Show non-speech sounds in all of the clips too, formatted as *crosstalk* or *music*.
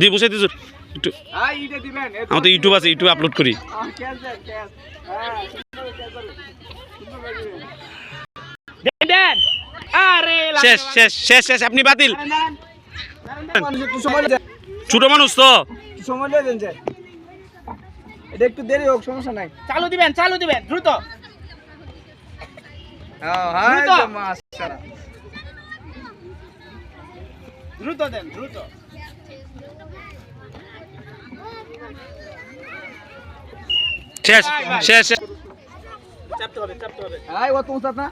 জি বসে দিস একটু আমার তো ইউটিউব আছে ইউটিউবে আপলোড করি। হ্যাঁ শেষ শেষ শেষ শেষ আপনি বাতিল। ছোট মানুষ তো। একটু সময় দিয়ে দেন যে এটা একটু দেরি হোক সমস্যা নাই চালু দিবেন চালু দিবেন দ্রুত। হ্যাঁ দ্রুত দেন দ্রুত। শেষ শেষ শেষ। চাপতে হবে চাপতে হবে। আই অত উঁচা না।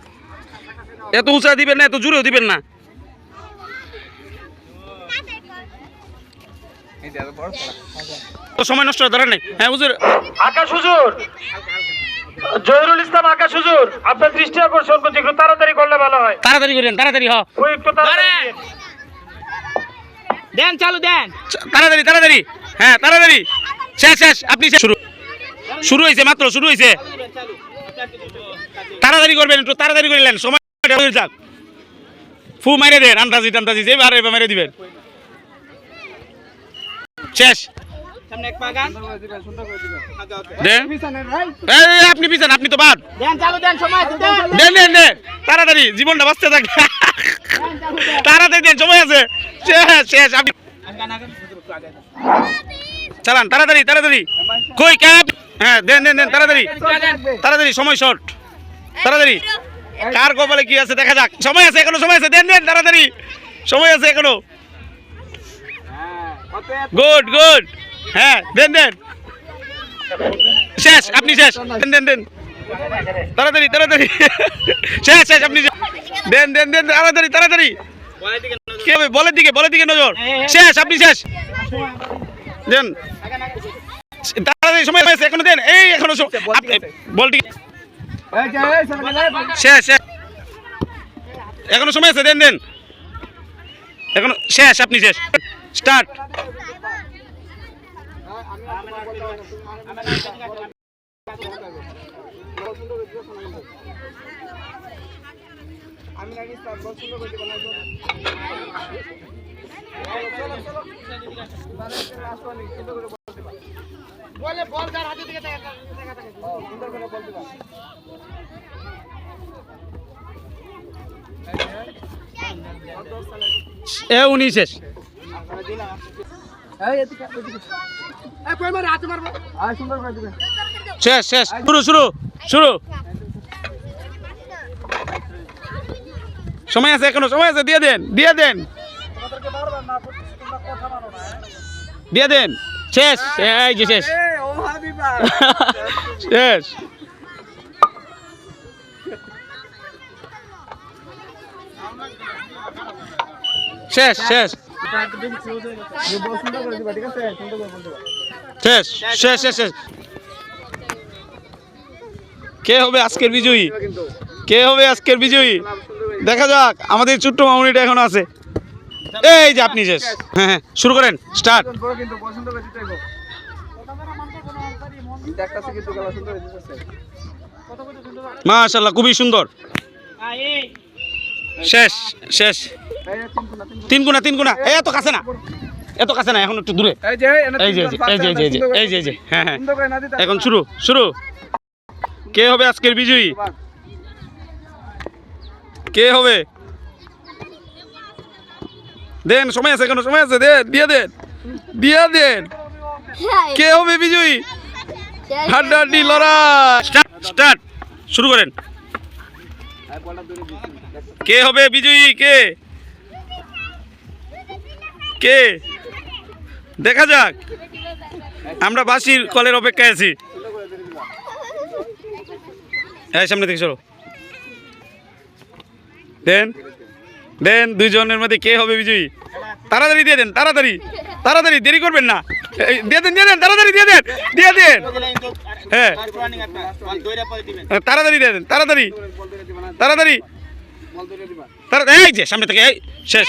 এত উঁচা দিবেন না এত জোরেও দিবেন না। তো সময় নষ্ট ধরেন নাই হ্যাঁ হুজুর। আকাশ হুজুর। জহিরুল ইসলাম আকাশ হুজুর। আপনার দৃষ্টি আকর্ষণ করছি একটু তাড়াতাড়ি করলে ভালো হয়। তাড়াতাড়ি করেন তাড়াতাড়ি হ। একটু তাড়াতাড়ি। দেন চালু দেন। তাড়াতাড়ি তাড়াতাড়ি। হ্যাঁ তাড়াতাড়ি। শেষ শেষ আপনি শুরু। শুরু হয়েছে মাত্র শুরু হয়েছে। তাড়াতাড়ি করবেন একটু তাড়াতাড়ি সময় যাক। ফু মেরে দেন আন্দাজি টান্দাজি যে বারে মেরে দিবেন। শেষ। আপনি পিছান আপনি তো বাদ। দেন দেন তাড়াতাড়ি জীবনটা বাঁচতে থাকবে তাড়াতাড়ি দেন সময় আছে। শেষ শেষ চালান, তাড়াতাড়ি তাড়াতাড়ি। কই ক্যাব হ্যাঁ দেন দেন দেন, তাড়াতাড়ি। তাড়াতাড়ি, সময় শর্ট তাড়াতাড়ি। কার কপালে কি আছে, দেখা যাক। সময় আছে এখনও, সময় আছে। দেন দেন, তাড়াতাড়ি। সময় আছে এখনও। গুড গুড হ্যাঁ দেন দেন। শেষ, আপনি শেষ। দেন দেন দেন। তাড়াতাড়ি তাড়াতাড়ি। শেষ শেষ, আপনি দেন দেন দেন, তাড়াতাড়ি তাড়াতাড়ি। কি হবে? বলের দিকে বলের দিকে নজর। শেষ আপনি শেষ। দেন। তাড়াতাড়ি সময় আছে এখনও দেন। এই এখনও বলটি শেষ শেষ। এখনও সময় আছে দেন দেন। এখনও শেষ আপনি শেষ। স্টার্ট। আমি নাকি স্টার্ট বল সুন্দর করে দিবেন চলো চলো চলো। বলে বল যার হাতে দিকে দেখা দেখা থাকে সুন্দর করে বল দিবা। এ উনি শেষ শেষ। শুরু শুরু শুরু। সময় আছে এখনও সময় আছে দিয়ে দেন দিয়ে দেন? দিয়ে দেন শেষ এই যে শেষ। *laughs* শেষ। শেষ শেষ। শেষ শেষ শেষ শেষ। কে হবে আজকের বিজয়ী? কে হবে আজকের বিজয়ী? দেখা যাক আমাদের ছোট্ট মামুনিটা এখন আছে। এই যে আপনি শেষ। হ্যাঁ হ্যাঁ শুরু করেন স্টার্ট। মাশাল্লাহ খুবই সুন্দর। শেষ শেষ। তিন গুণা তিন গুণা এই এত কাছে না। এত কাছে না এখন একটু দূরে। এই যে এই যে এই যে এই যে এই যে হ্যাঁ হ্যাঁ। এখন শুরু শুরু। কে হবে আজকের বিজয়ী? কে হবে? দেন সময় আছে কেন সময় আছে দেন দিয়ে দেন দিয়ে দেন। কে হবে বিজয়ী? হাড্ডা হাড্ডি লড়াই। স্টার্ট স্টার্ট শুরু করেন। কে হবে বিজয়ী? কে? কে? দেখা যাক। আমরা বাসির কলের অপেক্ষায় আছি। হ্যাঁ সামনে থেকে চলো দেন দেন দুইজনের মধ্যে কে হবে বিজয়ী? তাড়াতাড়ি দিয়ে দেন তাড়াতাড়ি তাড়াতাড়ি দেরি করবেন না। দিয়ে দেন দিয়ে দেন তাড়াতাড়ি দিয়ে দেন দিয়ে দেন। হ্যাঁ। হ্যাঁ, তাড়াতাড়ি দিয়ে দেন তাড়াতাড়ি। তাড়াতাড়ি এই যে সামনে থেকে এই শেষ।